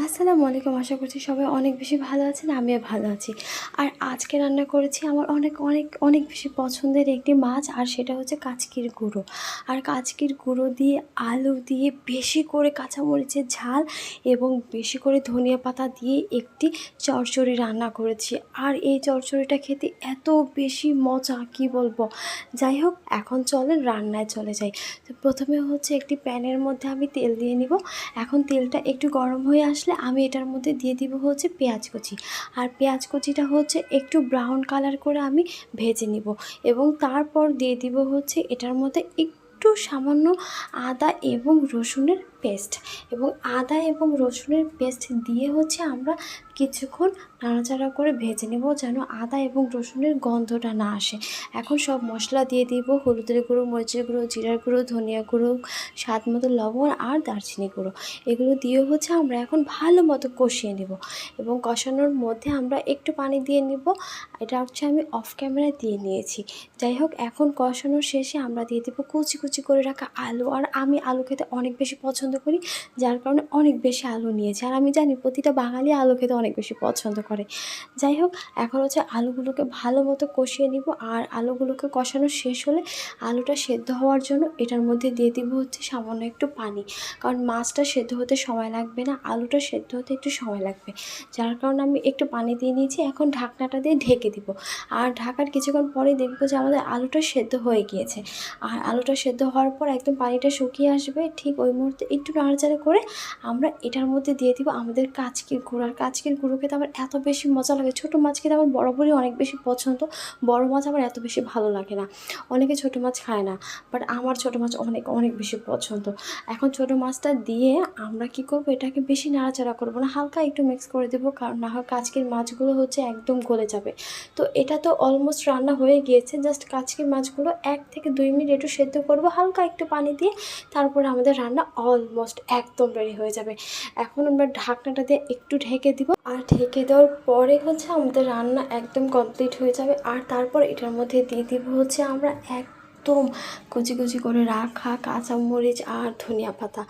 আসসালামু আলাইকুম, আশা করছি সবাই অনেক বেশি ভালো আছেন, আমিও ভালো আছি। আর আজকে রান্না করেছি আমার অনেক অনেক অনেক বেশি পছন্দের একটি মাছ, আর সেটা হচ্ছে কাচকির গুঁড়ো। আর কাচকির গুঁড়ো দিয়ে আলু দিয়ে বেশি করে কাঁচামরিচের ঝাল এবং বেশি করে ধনিয়া পাতা দিয়ে একটি চচ্চড়ি রান্না করেছি। আর এই চচ্চড়িটা খেতে এত বেশি মজা, কি বলব? যাই হোক, এখন চলেন রান্নায় চলে যাই। তো প্রথমে হচ্ছে একটি প্যানের মধ্যে আমি তেল দিয়ে নিব। এখন তেলটা একটু গরম হয়ে আসলে আমি এটার মধ্যে দিয়ে দিব হচ্ছে পেঁয়াজ কুচি। আর পেঁয়াজ কুচিটা হচ্ছে একটু ব্রাউন কালার করে আমি ভেজে নিব এবং তারপর দিয়ে দিব হচ্ছে এটার মধ্যে একটু সামান্য আদা এবং রসুনের পেস্ট এবং আদা এবং রসুনের পেস্ট দিয়ে হচ্ছে আমরা কিছুক্ষণ নাড়াচাড়া করে ভেজে নেব যেন আদা এবং রসুনের গন্ধটা না আসে। এখন সব মশলা দিয়ে দিব, হলুদের গুঁড়ো, মরিচের গুঁড়ো, জিরার গুঁড়ো, ধনিয়া গুঁড়ো স্বাদ মতো লবণ আর দারচিনি গুঁড়ো। এগুলো দিয়ে হচ্ছে আমরা এখন ভালো মতো কষিয়ে নেব এবং কষানোর মধ্যে আমরা একটু পানি দিয়ে নিব। এটা হচ্ছে আমি অফ ক্যামেরা দিয়ে নিয়েছি। যাই হোক, এখন কষানোর শেষে আমরা দিয়ে দেবো কুচি কুচি করে রাখা আলু। আর আমি আলু খেতে অনেক বেশি পছন্দ করি, যার কারণে অনেক বেশি আলু নিয়েছি। আর আমি জানি প্রতিটা বাঙালি আলু খেতে অনেক বেশি পছন্দ করে। যাই হোক, এখন হচ্ছে আলুগুলোকে ভালো মতো কষিয়ে নিব। আর আলুগুলোকে কষানো শেষ হলে আলুটা সেদ্ধ হওয়ার জন্য এটার মধ্যে দিয়ে দিব হচ্ছে সামান্য একটু পানি। কারণ মাছটা সেদ্ধ হতে সময় লাগবে না, আলুটা সেদ্ধ হতে একটু সময় লাগবে। যার কারণে আমি একটু পানি দিয়ে নিয়েছি, এখন ঢাকনাটা দিয়ে ঢেকে দিব। আর ঢাকার কিছুক্ষণ পরে দেখব যে আমাদের আলুটা সেদ্ধ হয়ে গিয়েছে। আর আলুটা সেদ্ধ হওয়ার পর একদম পানিটা শুকিয়ে আসবে, ঠিক ওই মুহূর্তে একটু নাড়াচাড়া করে আমরা এটার মধ্যে দিয়ে দিব আমাদের কাচকির গুঁড়ো আর কাচকির গুঁড়ো খেতে আমার এত বেশি মজা লাগে। ছোটো মাছ খেতে আমার বরাবরই অনেক বেশি পছন্দ। বড় মাছ আমার এত বেশি ভালো লাগে না। অনেকে ছোটো মাছ খায় না বাট আমার ছোটো মাছ অনেক অনেক বেশি পছন্দ। এখন ছোটো মাছটা দিয়ে আমরা কি করব, এটাকে বেশি নাড়াচাড়া করব না, হালকা একটু মিক্স করে দেবো, কারণ না হয় কাজকের মাছগুলো হচ্ছে একদম গলে যাবে। তো এটা তো অলমোস্ট রান্না হয়ে গিয়েছে জাস্ট কাজকের মাছগুলো এক থেকে দুই মিনিট একটু সেদ্ধ করব, হালকা একটু পানি দিয়ে, তারপরে আমাদের রান্না অলমোস্ট একদম রেডি হয়ে যাবে। এখন আমরা ঢাকনাটা দিয়ে একটু ঢেকে দিব। আর ঢেকে দেওয়ার পরে হচ্ছে আমাদের রান্না একদম কমপ্লিট হয়ে যাবে। আর তারপর এটার মধ্যে দিয়ে দিব হচ্ছে আমরা একদম কুচি কুচি করে রাখা কাঁচামরিচ আর ধনিয়া পাতা।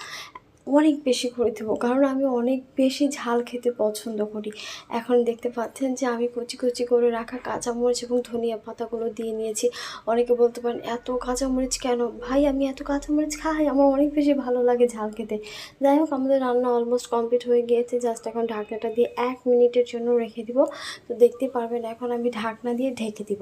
অনেক বেশি করে দেবো, কারণ আমি অনেক বেশি ঝাল খেতে পছন্দ করি। এখন দেখতে পাচ্ছেন যে আমি কুচি কুচি করে রাখা কাঁচামরিচ এবং ধনিয়া পাতাগুলো দিয়ে নিয়েছি। অনেকে বলতে পারেন, এত কাঁচামরিচ কেন? ভাই, আমি এত কাঁচামরিচ খাই, আমার অনেক বেশি ভালো লাগে ঝাল খেতে। যাই হোক, আমাদের রান্না অলমোস্ট কমপ্লিট হয়ে গিয়েছে। জাস্ট এখন ঢাকনাটা দিয়ে এক মিনিটের জন্য রেখে দিব। তো দেখতে পারবেন, এখন আমি ঢাকনা দিয়ে ঢেকে দিব।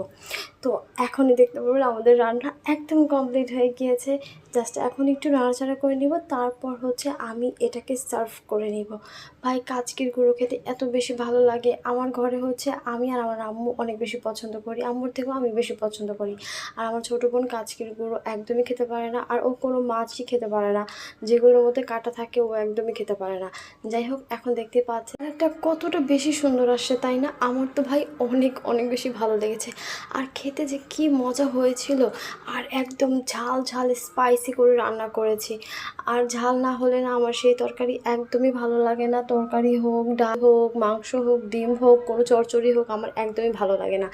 তো এখনই দেখতে পারবেন, আমাদের রান্না একদম কমপ্লিট হয়ে গিয়েছে। জাস্ট এখন একটু নাড়াচাড়া করে নিব, তারপর হচ্ছে আমি এটাকে সার্ভ করে নিব। ভাই কাচকির গুঁড়ো খেতে এত বেশি ভালো লাগে। আমার ঘরে হচ্ছে আমি আর আমার আম্মু অনেক বেশি পছন্দ করি। আম্মুর থেকেও আমি বেশি পছন্দ করি। আর আমার ছোটো বোন কাচকির গুঁড়ো একদমই খেতে পারে না। আর ও কোনো মাছই খেতে পারে না। যেগুলোর মধ্যে কাটা থাকে, ও একদমই খেতে পারে না। যাই হোক, এখন দেখতে পাচ্ছেন একটা কতটা বেশি সুন্দর আসছে, তাই না? আমার তো ভাই অনেক অনেক বেশি ভালো লেগেছে। আর খেতে যে কি মজা হয়েছিল। আর একদম ঝাল ঝাল স্পাইসি করে রান্না করেছি। আর ঝাল না হলে না, আমার সেই তরকারি একদমই ভালো লাগে না। তরকারি হোক, ডাল হোক, মাংস হোক, ডিম হোক, কোনো চরচড়ি হোক, আমার একদমই ভালো লাগে না।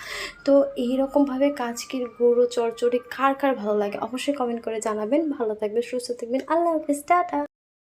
তো এইরকমভাবে কাজকির গুঁড়ো, চরচড়ি কার কার ভালো লাগে অবশ্যই কমেন্ট করে জানাবেন। ভালো থাকবেন, সুস্থ থাকবেন। আল্লাহ হাফিজ, টাটা।